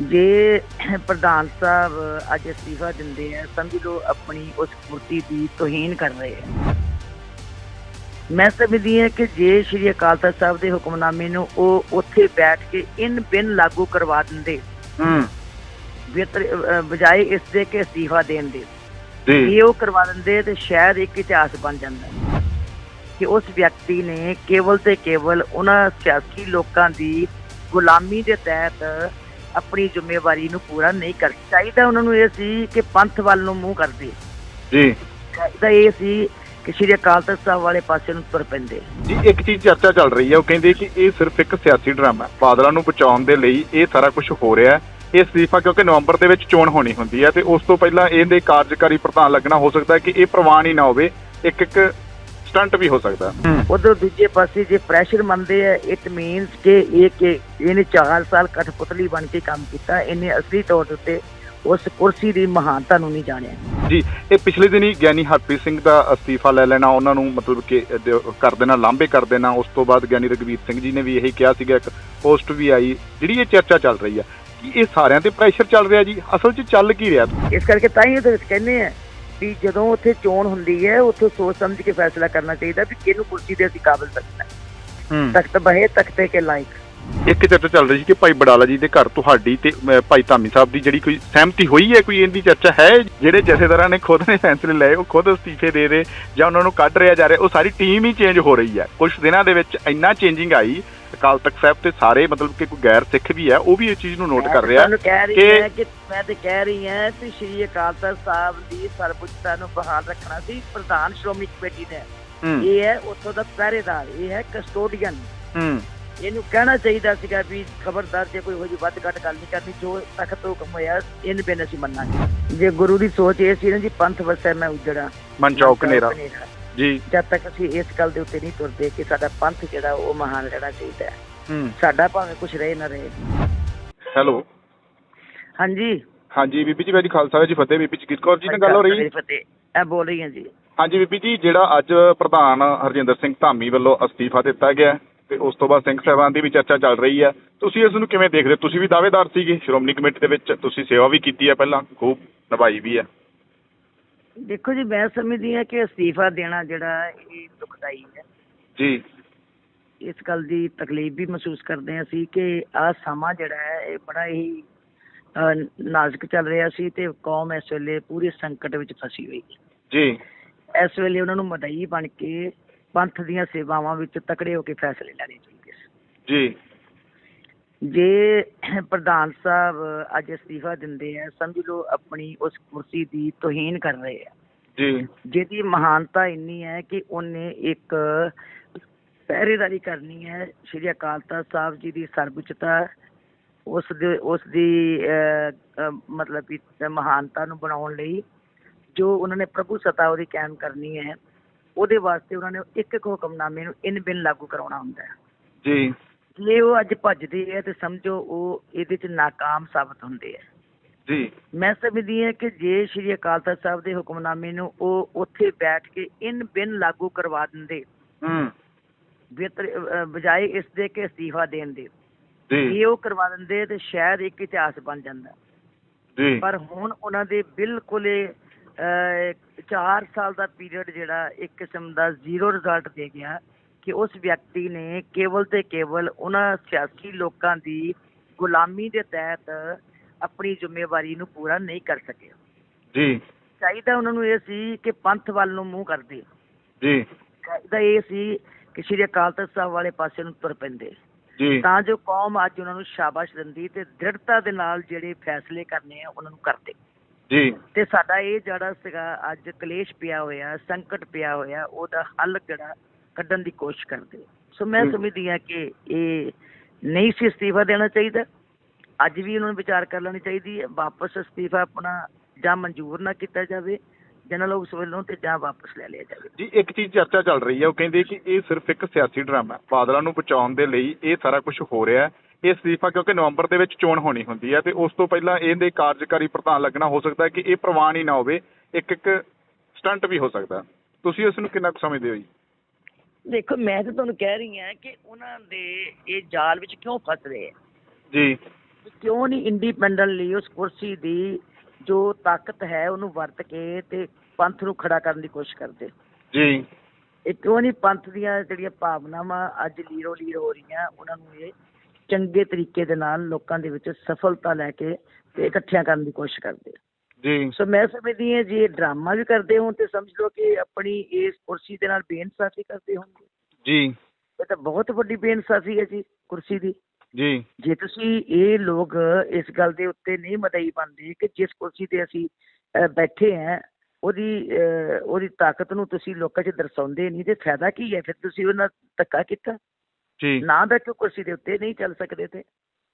ਜੇ ਪ੍ਰਧਾਨ ਸਾਹਿਬ ਅੱਜ ਅਸਤੀਫਾ ਦਿੰਦੇ ਆ ਸਮਝ ਲਓ ਆਪਣੀ ਉਸ ਕੁਰਸੀ ਦੀ ਤੋਹੀਨ ਕਰ ਰਹੇ ਆ। ਮੈਂ ਸਮਝਦੀ ਹਾਂ ਕਿ ਜੇ ਸ਼੍ਰੀ ਅਕਾਲ ਤਖਤ ਸਾਹਿਬ ਦੇ ਹੁਕਮਨਾਮੇ ਨੂੰ ਉਹ ਉੱਥੇ ਬੈਠ ਕੇ ਇਨ ਬਿਨ ਲਾਗੂ ਕਰਵਾ ਦਿੰਦੇ ਹੂੰ। ਬਜਾਏ ਇਸ ਦੇ ਕਿ ਅਸਤੀਫਾ ਦੇਣ ਦੇ। ਜੀ। ਜੇ ਉਹ ਕਰਵਾ ਦਿੰਦੇ ਤੇ ਸ਼ਾਇਦ ਇੱਕ ਇਤਿਹਾਸ ਬਣ ਜਾਂਦਾ। ਕਿ ਉਸ ਵਿਅਕਤੀ ਨੇ ਕੇਵਲ ਤੇ ਕੇਵਲ ਉਹਨਾਂ ਸਿਆਸੀ ਲੋਕਾਂ ਦੀ ਗੁਲਾਮੀ ਦੇ ਤਹਿਤ ਆਪਣੀ ਜ਼ਿੰਮੇਵਾਰੀ ਨੂੰ ਪੂਰਾ ਨਹੀਂ ਕਰ ਚਾਹੀਦਾ। ਉਹਨਾਂ ਨੂੰ ਇਹ ਸੀ ਕਿ ਪੰਥ ਵੱਲ ਨੂੰ ਮੂੰਹ ਕਰਦੇ। ਜੀ। ਚਾਹੀਦਾ ਇਹ ਸੀ ਕਿ ਸ਼੍ਰੀ ਅਕਾਲ ਤਖਤ ਸਾਹਿਬ ਵਾਲੇ ਪਾਸੇ ਨੂੰ ਤੁਰ ਪੈਂਦੇ। ਜੀ ਇੱਕ ਚੀਜ਼ ਚਰਚਾ ਚੱਲ ਰਹੀ ਹੈ। ਉਹ ਕਹਿੰਦੇ ਕਿ ਇਹ ਸਿਰਫ ਇੱਕ ਸਿਆਸੀ ਡਰਾਮਾ ਹੈ। ਬਾਦਲਾਂ ਨੂੰ ਬਚਾਉਣ ਦੇ ਲਈ ਇਹ ਸਾਰਾ ਕੁਝ ਹੋ ਰਿਹਾ ਹੈ। ਇਹ ਅਸਤੀਫਾ ਕਿਉਂਕਿ ਨਵੰਬਰ ਦੇ ਵਿੱਚ ਚੋਣ ਹੋਣੀ ਹੁੰਦੀ ਹੈ ਤੇ ਉਸ ਤੋਂ ਪਹਿਲਾਂ ਇਹਦੇ ਕਾਰਜਕਾਰੀ ਪ੍ਰਧਾਨ ਲੱਗਣਾ ਹੋ ਸਕਦਾ ਹੈ ਕਿ ਇਹ ਪ੍ਰਵਾਨ ਹੀ ਨਾ ਹੋਵੇ। ਇੱਕ ਇੱਕ ਸਟੰਟ ਵੀ ਹੋ ਸਕਦਾ। ਉਧਰ ਦੂਜੇ ਪਾਸੇ ਜੇ ਪ੍ਰੈਸ਼ਰ ਮੰਨਦੇ ਆ ਇਟ ਮੀਨਸ ਕਿ ਇਹ ਕਿ ਇਹਨੇ 4 ਸਾਲ ਕਠਪੁਤਲੀ ਬਣ ਕੇ ਕੰਮ ਕੀਤਾ ਇਹਨੇ ਅਸਲੀ ਤੌਰ ਉੱਤੇ ਉਸ ਕੁਰਸੀ ਦੀ ਮਹਾਨਤਾ ਨੂੰ ਨਹੀਂ ਜਾਣਿਆ। ਜੀ ਇਹ ਪਿਛਲੇ ਦਿਨੀ ਗਿਆਨੀ ਹਰਪ੍ਰੀਤ ਸਿੰਘ ਦਾ ਅਸਤੀਫਾ ਲੈ ਲੈਣਾ ਉਹਨਾਂ ਨੂੰ ਮਤਲਬ ਕਿ ਕਰ ਦੇਣਾ ਲਾਂਭੇ ਕਰ ਦੇਣਾ ਉਸ ਤੋਂ ਬਾਅਦ ਗਿਆਨੀ ਰਗਵੀਰ ਸਿੰਘ ਜੀ ਨੇ ਵੀ ਇਹੀ ਕਿਹਾ ਸੀਗਾ ਇੱਕ ਪੋਸਟ ਵੀ ਆਈ ਜਿਹੜੀ ਇਹ ਚਰਚਾ ਚੱਲ ਰਹੀ ਹੈ ਕਿ ਇਹ ਸਾਰਿਆਂ ਤੇ ਪ੍ਰੈਸ਼ਰ ਚੱਲ ਰਿਹਾ ਜੀ? ਅਸਲ 'ਚ ਚੱਲ ਕੀ ਰਿਹਾ? ਇਸ ਕਰਕੇ ਤਾਂ ਹੀ ਇਹਦੇ ਵਿੱਚ ਕਹਿੰਦੇ ਆ ਵੀ ਜਦੋਂ ਉੱਥੇ ਚੋਣ ਹੁੰਦੀ ਹੈ ਉੱਥੇ ਸੋਚ ਸਮਝ ਕੇ ਫੈਸਲਾ ਕਰਨਾ ਚਾਹੀਦਾ ਵੀ ਕਿਹਨੂੰ ਕੁਰਸੀ ਦੇ ਅਸੀਂ ਕਾਬਿਲ ਰੱਖਣਾ ਹੂੰ। ਤਖਤ ਬਹੇ ਤਖਤੇ ਕੇ ਲਾਇਕ। ਇੱਕ ਚਰਚਾ ਚੱਲ ਰਹੀ ਸੀ ਕਿ ਭਾਈ ਬਡਾਲਾ ਜੀ ਦੇ ਘਰ ਤੁਹਾਡੀ ਤੇ ਭਾਈ ਧਾਮੀ ਸਾਹਿਬ ਦੀ ਜਿਹੜੀ ਕੋਈ ਸਹਿਮਤੀ ਹੋਈ ਹੈ ਕੋਈ ਇਹਦੀ ਚਰਚਾ ਹੈ? ਜਿਹੜੇ ਜਥੇਦਾਰਾਂ ਨੇ ਖੁਦ ਨੇ ਫੈਸਲੇ ਲਏ ਉਹ ਖੁਦ ਅਸਤੀਫੇ ਦੇ ਰਹੇ ਜਾਂ ਉਹਨਾਂ ਨੂੰ ਕੱਢ ਰਿਹਾ ਜਾ ਰਿਹਾ ਉਹ ਸਾਰੀ ਟੀਮ ਹੀ ਚੇਂਜ ਹੋ ਰਹੀ ਹੈ। ਕੁਝ ਦਿਨਾਂ ਦੇ ਵਿੱਚ ਇੰਨਾ ਚੇਂਜਿੰਗ ਆਈ ਅਕਾਲ ਤਖਤ ਸਾਹਿਬ ਤੇ ਸਾਰੇ ਮਤਲਬ ਕਿ ਕੋਈ ਗੈਰ ਸਿੱਖ ਵੀ ਹੈ ਉਹ ਵੀ ਇਹ ਚੀਜ਼ ਨੂੰ ਨੋਟ ਕਰ ਰਿਹਾ ਕਿ- ਮੈਂ ਤੇ ਕਹਿ ਰਹੀ ਹਾਂ ਕਿ ਸ਼੍ਰੀ ਅਕਾਲ ਤਖਤ ਸਾਹਿਬ ਦੀ ਸਰਬਉੱਚਤਾ ਨੂੰ ਬਹਾਲ ਰੱਖਣਾ ਸੀ ਪ੍ਰਧਾਨ ਸ਼੍ਰੋਮਣੀ ਕਮੇਟੀ ਨੇ। ਇਹ ਹੈ ਉੱਥੋਂ ਦਾ ਪਹਿਰੇਦਾਰ ਇਹ ਹੈ ਕਸਟੋਡੀਅਨ ਇਹਨੂੰ ਕਹਿਣਾ ਚਾਹੀਦਾ ਸੀਗਾ ਵੀ ਖਬਰਦਾਰ ਜੇ ਕੋਈ ਹੋ ਜੀ ਵੱਧ ਘੱਟ ਗੱਲ ਨਹੀਂ ਕਰਨੀ ਜੋ ਤਖਤ ਹੁਕਮ ਹੋਇਆ ਇਹਨ ਬਿਨ ਅਸੀਂ ਮੰਨਾਂਗੇ। ਜੇ ਗੁਰੂ ਦੀ ਸੋਚ ਇਹ ਸੀ ਨਾ ਜੀ ਪੰਥ ਵਸੈ ਮੈਂ ਉਜੜਾ। ਮਨਚੌਕ ਨੇਰਾ ਜੀ। ਜਦ ਤੱਕ ਅਸੀਂ ਇਸ ਗੱਲ ਦੇ ਉੱਤੇ ਨਹੀਂ ਤੁਰਦੇ ਕਿ ਸਾਡਾ ਪੰਥ ਜਿਹੜਾ ਉਹ ਮਹਾਨ ਰਹਿਣਾ ਚਾਹੀਦਾ ਹੈ। ਹੂੰ। ਸਾਡਾ ਭਾਵੇਂ ਕੁਝ ਰਹੇ ਨਾ ਰਹੇ। ਹੈਲੋ। ਹਾਂਜੀ। ਹਾਂਜੀ ਬੀਬੀ ਜੀ ਵੈਰੀ ਖਾਲਸਾ ਜੀ ਫਤਿਹ ਬੀਬੀ ਜਗੀਰ ਕੌਰ ਜੀ ਨਾਲ ਗੱਲ ਹੋ ਰਹੀ? ਹੈ ਫਤਿਹ। ਇਹ ਬੋਲ ਰਹੀ ਹਾਂ ਜੀ। ਹਾਂਜੀ ਬੀਬੀ ਜੀ ਜਿਹੜਾ ਅੱਜ ਪ੍ਰਧਾਨ ਹਰਜਿੰਦਰ ਸਿੰਘ ਧਾਮੀ ਵੱਲੋਂ ਅਸਤੀਫਾ ਦਿੱਤਾ ਗਿਆ ਤੇ ਉਸ ਤੋਂ ਬਾਅਦ ਸਿੰਘ ਸਾਹਿਬਾਨ ਦੀ ਵੀ ਚਰਚਾ ਚੱਲ ਰਹੀ ਹੈ। ਤੁਸੀਂ ਇਸ ਨੂੰ ਕਿਵੇਂ ਦੇਖਦੇ? ਤੁਸੀਂ ਵੀ ਦਾਅਵੇਦਾਰ ਸੀਗੇ। ਸ਼੍ਰੋਮਣੀ ਕਮੇਟੀ ਦੇ ਵਿੱਚ ਤੁਸੀਂ ਸੇਵਾ ਵੀ ਕੀਤੀ ਹੈ ਪਹਿਲਾਂ। ਖੂਬ ਨਿਭਾਈ ਵੀ ਹੈ। ਦੇਖੋ ਜੀ ਮੈਂ ਸਮਝਦੀ ਹਾਂ ਕਿ ਅਸਤੀਫਾ ਦੇਣਾ ਜਿਹੜਾ ਇਹ ਦੁਖਦਾਈ ਹੈ। ਜੀ। ਇਸ ਗੱਲ ਦੀ ਤਕਲੀਫ ਵੀ ਮਹਿਸੂਸ ਕਰਦੇ ਹਾਂ ਅਸੀਂ ਕਿ ਆਹ ਸਮਾਂ ਜਿਹੜਾ ਹੈ ਇਹ ਬੜਾ ਹੀ ਅਹ, ਨਾਜ਼ੁਕ ਚੱਲ ਰਿਹਾ ਸੀ ਤੇ ਕੌਮ ਇਸ ਵੇਲੇ ਪੂਰੇ ਸੰਕਟ ਵਿੱਚ ਫਸੀ ਹੋਈ ਹੈ। ਜੀ। ਇਸ ਵੇਲੇ ਉਹਨਾਂ ਨੂੰ ਮਦਈ ਬਣ ਕੇ ਪੰਥ ਦੀਆਂ ਸੇਵਾਵਾਂ ਵਿੱਚ ਤਕੜੇ ਹੋ ਕੇ ਫੈਸਲੇ ਲੈਣੇ ਚਾਹੀਦੇ ਸੀ। ਜੀ। ਜੇ ਪ੍ਰਧਾਨ ਸਾਹਿਬ ਅੱਜ ਅਸਤੀਫਾ ਦਿੰਦੇ ਆ ਸਮਝ ਲਓ ਆਪਣੀ ਉਸ ਕੁਰਸੀ ਦੀ ਤੋਹੀਨ ਕਰ ਰਹੇ ਆ। ਜੀ। ਜਿਹਦੀ ਮਹਾਨਤਾ ਇੰਨੀ ਹੈ ਕਿ ਉਹਨੇ ਇੱਕ ਪਹਿਰੇਦਾਰੀ ਕਰਨੀ ਹੈ। ਸ਼੍ਰੀ ਅਕਾਲ ਤਖਤ ਸਾਹਿਬ ਜੀ ਦੀ ਸਰਬਉੱਚਤਾ ਉਸ ਦੇ ਉਸ ਦੀ ਮਤਲਬ ਕਿ ਮਹਾਨਤਾ ਨੂੰ ਬਣਾਉਣ ਲਈ ਜੋ ਉਹਨਾਂ ਨੇ ਪ੍ਰਭੂ ਸਤਾ ਉਹਦੀ ਕਾਇਮ ਕਰਨੀ ਹੈ ਉਹਦੇ ਵਾਸਤੇ ਉਹਨਾਂ ਨੇ ਇੱਕ ਇੱਕ ਹੁਕਮਨਾਮੇ ਨੂੰ ਇਨ ਬਿਨ ਲਾਗੂ ਕਰਾਉਣਾ ਹੁੰਦਾ ਹੈ। ਜੀ। ਜੇ ਉਹ ਅੱਜ ਭੱਜਦੇ ਹੈ ਤੇ ਸਮਝੋ ਉਹ ਇਹਦੇ ਚ ਨਾਕਾਮ ਸਾਬਤ ਹੁੰਦੇ ਜੀ। ਮੈਂ ਸਮਝਦੀ ਹਾਂ ਕਿ ਜੇ ਸ਼੍ਰੀ ਅਕਾਲ ਤਖਤ ਸਾਹਿਬ ਦੇ ਹੁਕਮਨਾਮੇ ਨੂੰ ਉਹ ਉੱਥੇ ਬੈਠ ਕੇ ਇਨ ਬਿਨ ਲਾਗੂ ਕਰਵਾ ਦਿੰਦੇ ਹੂੰ। ਬਿਹਤਰ ਬਜਾਏ ਇਸ ਦੇ ਕਿ ਅਸਤੀਫਾ ਦੇਣ ਦੇ। ਜੀ। ਜੇ ਉਹ ਕਰਵਾ ਦਿੰਦੇ ਤੇ ਸ਼ਾਇਦ ਇੱਕ ਇਤਿਹਾਸ ਬਣ ਜਾਂਦਾ। ਜੀ। ਪਰ ਹੁਣ ਉਹਨਾਂ ਦੇ ਬਿਲਕੁਲ 4 ਸਾਲ ਦਾ ਪੀਰੀਅਡ ਜਿਹੜਾ ਇੱਕ ਕਿਸਮ ਦਾ ਜ਼ੀਰੋ ਰਿਜ਼ਲਟ ਦੇ ਗਿਆ। ਕਿ ਉਸ ਵਿਅਕਤੀ ਨੇ ਕੇਵਲ ਤੇ ਕੇਵਲ ਉਹਨਾਂ ਸਿਆਸੀ ਲੋਕਾਂ ਦੀ ਗੁਲਾਮੀ ਦੇ ਤਹਿਤ ਆਪਣੀ ਜ਼ਿੰਮੇਵਾਰੀ ਨੂੰ ਪੂਰਾ ਨਹੀਂ ਕਰ ਸਕਿਆ। ਜੀ। ਚਾਹੀਦਾ ਉਹਨਾਂ ਨੂੰ ਇਹ ਸੀ ਕਿ ਪੰਥ ਵੱਲ ਨੂੰ ਮੂੰਹ ਕਰਦੇ। ਜੀ। ਚਾਹੀਦਾ ਇਹ ਸੀ ਕਿ ਸ਼੍ਰੀ ਅਕਾਲ ਤਖਤ ਸਾਹਿਬ ਵਾਲੇ ਪਾਸੇ ਨੂੰ ਤੁਰ ਪੈਂਦੇ। ਜੀ। ਤਾਂ ਜੋ ਕੌਮ ਅੱਜ ਉਹਨਾਂ ਨੂੰ ਸ਼ਾਬਾਸ਼ ਦਿੰਦੀ ਤੇ ਦ੍ਰਿੜਤਾ ਦੇ ਨਾਲ ਜਿਹੜੇ ਫੈਸਲੇ ਕਰਨੇ ਆ ਉਹਨਾਂ ਨੂੰ ਕਰਦੇ। ਜੀ। ਤੇ ਸਾਡਾ ਇਹ ਜਿਹੜਾ ਸੀਗਾ ਅੱਜ ਕਲੇਸ਼ ਪਿਆ ਹੋਇਆ ਸੰਕਟ ਪਿਆ ਹੋਇਆ ਉਹਦਾ ਹੱਲ ਜਿਹੜਾ ਕੱਢਣ ਦੀ ਕੋਸ਼ਿਸ਼ ਕਰਦੇ ਸੋ ਮੈਂ। ਸਮਝਦੀ ਹਾਂ ਕਿ ਇਹ ਨਹੀਂ ਸੀ ਅਸਤੀਫਾ ਦੇਣਾ ਚਾਹੀਦਾ। ਅੱਜ ਵੀ ਉਹਨਾਂ ਨੂੰ ਵਿਚਾਰ ਕਰ ਲੈਣੀ ਚਾਹੀਦੀ ਹੈ। ਵਾਪਸ ਅਸਤੀਫਾ ਆਪਣਾ ਜਾਂ ਮਨਜ਼ੂਰ ਨਾ ਕੀਤਾ ਜਾਵੇ ਜਨਰਲ ਲੋਕ ਉਸ ਵੱਲੋਂ ਤੇ ਜਾਂ ਵਾਪਸ ਲੈ ਲਿਆ ਜਾਵੇ। ਜੀ ਇੱਕ ਚੀਜ਼ ਚਰਚਾ ਚੱਲ ਰਹੀ ਹੈ। ਉਹ ਕਹਿੰਦੇ ਕਿ ਇਹ ਸਿਰਫ ਇੱਕ ਸਿਆਸੀ ਡਰਾਮਾ ਹੈ। ਬਾਦਲਾਂ ਨੂੰ ਬਚਾਉਣ ਦੇ ਲਈ ਇਹ ਸਾਰਾ ਕੁਝ ਹੋ ਰਿਹਾ ਹੈ। ਇਹ ਅਸਤੀਫਾ ਕਿਉਂਕਿ ਨਵੰਬਰ ਦੇ ਵਿੱਚ ਚੋਣ ਹੋਣੀ ਹੁੰਦੀ ਹੈ ਤੇ ਉਸ ਤੋਂ ਪਹਿਲਾਂ ਇਹਦੇ ਕਾਰਜਕਾਰੀ ਪ੍ਰਧਾਨ ਲੱਗਣਾ ਹੋ ਸਕਦਾ ਹੈ ਕਿ ਇਹ ਪ੍ਰਵਾਨ ਹੀ ਨਾ ਹੋਵੇ। ਇੱਕ ਇੱਕ ਸਟੰਟ ਵੀ ਹੋ ਸਕਦਾ। ਤੁਸੀਂ ਇਸ ਨੂੰ ਕਿੰਨਾ ਕੁ ਸਮਝਦੇ ਹੋ ਜੀ? ਦੇਖੋ ਮੈਂ ਤਾਂ ਤੁਹਾਨੂੰ ਕਹਿ ਰਹੀ ਹਾਂ ਕਿ ਉਹਨਾਂ ਦੇ ਇਹ ਜਾਲ ਵਿੱਚ ਕਿਉਂ ਫਸ ਰਹੇ ਆ? ਜੀ। ਕਿਉਂ ਨਹੀਂ ਇੰਡੀਪੈਂਡੈਂਟਲੀ ਉਸ ਕੁਰਸੀ ਦੀ ਜੋ ਤਾਕਤ ਹੈ ਉਹਨੂੰ ਵਰਤ ਕੇ ਤੇ ਪੰਥ ਨੂੰ ਖੜਾ ਕਰਨ ਦੀ ਕੋਸ਼ਿਸ਼ ਕਰਦੇ? ਜੀ। ਇਹ ਕਿਉਂ ਨਹੀਂ ਪੰਥ ਦੀਆਂ ਜਿਹੜੀਆਂ ਭਾਵਨਾਵਾਂ ਅੱਜ ਲੀਰੋ ਲੀਰ ਹੋ ਰਹੀਆਂ ਉਹਨਾਂ ਨੂੰ ਇਹ ਚੰਗੇ ਤਰੀਕੇ ਦੇ ਨਾਲ ਲੋਕਾਂ ਦੇ ਵਿੱਚ ਸਫਲਤਾ ਲੈ ਕੇ ਤੇ ਇਕੱਠਿਆਂ ਕਰਨ ਦੀ ਕੋਸ਼ਿਸ਼ ਕਰਦੇ ਜੀ। ਸੋ ਮੈਂ ਸਮਝਦੀ ਹਾਂ ਜੇ ਡਰਾਮਾ ਵੀ ਕਰਦੇ ਹੋਣ ਤੇ ਸਮਝ ਲਓ ਕਿ ਆਪਣੀ ਇਸ ਕੁਰਸੀ ਦੇ ਨਾਲ ਬੇਇਨਸਾਫੀ ਕਰਦੇ ਹੋਣਗੇ। ਜੀ। ਇਹ ਤਾਂ ਬਹੁਤ ਵੱਡੀ ਬੇਇਨਸਾਫੀ ਹੈ ਜੀ ਕੁਰਸੀ ਦੀ। ਜੀ। ਜੇ ਤੁਸੀਂ ਇਹ ਲੋਕ ਇਸ ਗੱਲ ਦੇ ਉੱਤੇ ਨਹੀਂ ਮਦਈ ਪਾਉਂਦੇ ਕਿ ਜਿਸ ਕੁਰਸੀ ਤੇ ਅਸੀਂ ਬੈਠੇ ਹਾਂ ਉਹਦੀ ਉਹਦੀ ਤਾਕਤ ਨੂੰ ਤੁਸੀਂ ਲੋਕਾਂ 'ਚ ਦਰਸਾਉਂਦੇ ਨਹੀਂ ਤੇ ਫਾਇਦਾ ਕੀ ਹੈ? ਫਿਰ ਤੁਸੀਂ ਉਹਨਾਂ ਧੱਕਾ ਕੀਤਾ। ਜੀ। ਨਾ ਬੈਠੋ ਕੁਰਸੀ ਦੇ ਉੱਤੇ ਨਹੀਂ ਚੱਲ ਸਕਦੇ ਤੇ।